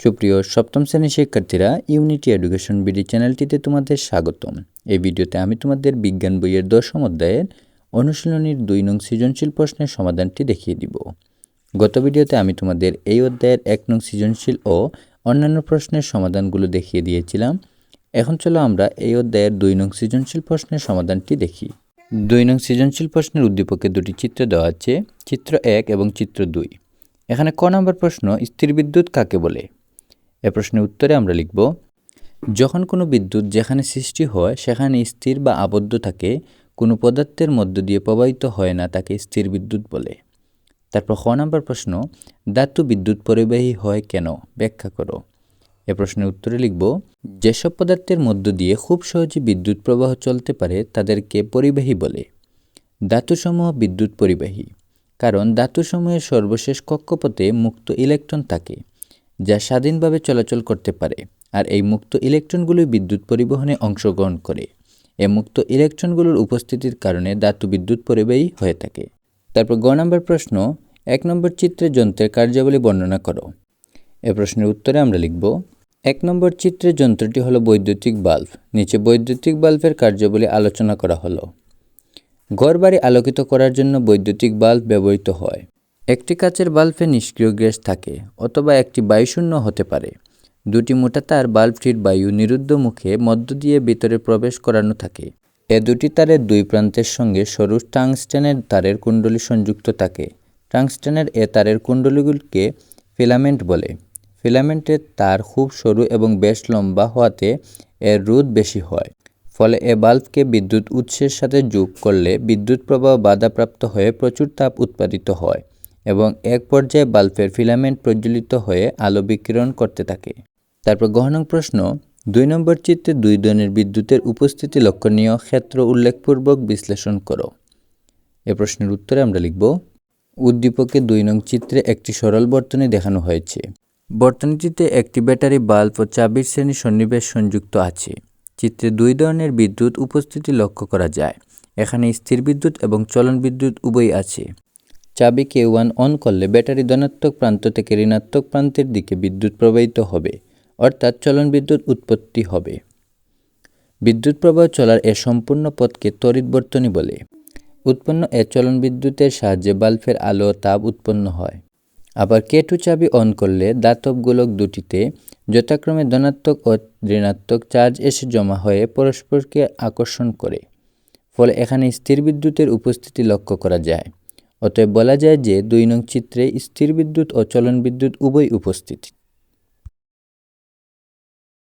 সুপ্রিয় সপ্তম শ্রেণির শিক্ষার্থীরা ইউনিটি এডুকেশন বিডি চ্যানেলটিতে তোমাদের স্বাগতম। এই ভিডিওতে আমি তোমাদের বিজ্ঞান বইয়ের দশম অধ্যায়ের অনুশীলনীর দুই নং সৃজনশীল প্রশ্নের সমাধানটি দেখিয়ে দিব। গত ভিডিওতে আমি তোমাদের এই অধ্যায়ের এক নং সৃজনশীল ও অন্যান্য প্রশ্নের সমাধানগুলো দেখিয়ে দিয়েছিলাম। এখন চলো আমরা এই অধ্যায়ের দুই নং সৃজনশীল প্রশ্নের সমাধানটি দেখি। দুই নং সৃজনশীল প্রশ্নের উদ্দীপকে দুটি চিত্র দেওয়া আছে, চিত্র এক এবং চিত্র দুই। এখানে ক নম্বর প্রশ্ন, স্থির বিদ্যুৎ কাকে বলে? এ প্রশ্নের উত্তরে আমরা লিখব, যখন কোনো বিদ্যুৎ যেখানে সৃষ্টি হয়, সেখানে স্থির বা আবদ্ধ থাকে, কোনো পদার্থের মধ্য দিয়ে প্রবাহিত হয় না তাকে স্থির বিদ্যুৎ বলে। তারপর খ নম্বর প্রশ্ন, ধাতু বিদ্যুৎ পরিবাহী হয় কেন? ব্যাখ্যা করো। এ প্রশ্নের উত্তরে লিখব, যেসব পদার্থের মধ্য দিয়ে খুব সহজে বিদ্যুৎ প্রবাহ চলতে পারে, তাদেরকে পরিবাহী বলে। ধাতুসমূহ বিদ্যুৎ পরিবাহী, কারণ ধাতুসমূহের সর্বশেষ কক্ষপথে মুক্ত ইলেকট্রন থাকে। যা স্বাধীনভাবে চলাচল করতে পারে আর এই মুক্ত ইলেকট্রনগুলো বিদ্যুৎ পরিবহনে অংশগ্রহণ করে। এ মুক্ত ইলেকট্রনগুলোর উপস্থিতির কারণে ধাতু বিদ্যুৎ পরিবাহী হয়ে থাকে। তারপর গ নম্বর প্রশ্ন, এক নম্বর চিত্রে যন্ত্রের কার্যাবলী বর্ণনা করো। এ প্রশ্নের উত্তরে আমরা লিখব, এক নম্বর চিত্রে যন্ত্রটি হলো বৈদ্যুতিক বাল্ব। নিচে বৈদ্যুতিক বাল্বের কার্যাবলী আলোচনা করা হলো। ঘরবাড়ি আলোকিত করার জন্য বৈদ্যুতিক বাল্ব ব্যবহৃত হয়। একটি কাচের বাল্বে নিষ্ক্রিয় গ্যাস থাকে অথবা একটি বায়ুশূন্য হতে পারে। দুটি মোটা তার বাল্বটির বায়ু নিরুদ্ধ মুখে মধ্য দিয়ে ভিতরে প্রবেশ করানো থাকে। এ দুটি তারের দুই প্রান্তের সঙ্গে সরু টাংস্টেনের তারের কুণ্ডলী সংযুক্ত থাকে। টাংস্টেনের এ তারের কুণ্ডলীগুলিকে ফিলামেন্ট বলে। ফিলামেন্টের তার খুব সরু এবং বেশ লম্বা হওয়াতে এর রোদ বেশি হয়। ফলে এ বাল্বকে বিদ্যুৎ উৎসের সাথে যোগ করলে বিদ্যুৎ প্রবাহ বাধাপ্রাপ্ত হয়ে প্রচুর তাপ উৎপাদিত হয়। এবং এক পর্যায়ে বাল্বের ফিলামেন্ট প্রজ্বলিত হয়ে আলো বিকিরণ করতে থাকে। তারপর গহনং প্রশ্ন, দুই নম্বর চিত্রে দুই ধরনের বিদ্যুতের উপস্থিতি লক্ষণীয় ক্ষেত্র উল্লেখপূর্বক বিশ্লেষণ করো। এ প্রশ্নের উত্তরে আমরা লিখব, উদ্দীপকে দুই নং চিত্রে একটি সরল বর্তনী দেখানো হয়েছে। বর্তনীটিতে একটি ব্যাটারি বাল্ব ও চাবির শ্রেণি সন্নিবেশ সংযুক্ত আছে। চিত্রে দুই ধরনের বিদ্যুৎ উপস্থিতি লক্ষ্য করা যায়। এখানে স্থির বিদ্যুৎ এবং চলন বিদ্যুৎ উভয়ই আছে। চাবি কে ওয়ান অন করলে ব্যাটারি ধনাত্মক প্রান্ত থেকে ঋণাত্মক প্রান্তের দিকে বিদ্যুৎ প্রবাহিত হবে, অর্থাৎ চলন বিদ্যুৎ উৎপত্তি হবে। বিদ্যুৎ প্রবাহ চলার এ সম্পূর্ণ পথকে তড়িৎ বর্তনী বলে। উৎপন্ন এ চলন বিদ্যুতের সাহায্যে বাল্বের আলো তাপ উৎপন্ন হয়। আবার কে টু চাবি অন করলে দাতব গোলক দুটিতে যথাক্রমে ধনাত্মক ও ঋণাত্মক চার্জ এসে জমা হয়ে পরস্পরকে আকর্ষণ করে, ফলে এখানে স্থির বিদ্যুতের উপস্থিতি লক্ষ্য করা যায়। অতএব বলা যায় যে দুই নং চিত্রে স্থির বিদ্যুৎ ও চলন বিদ্যুৎ উভয় উপস্থিত।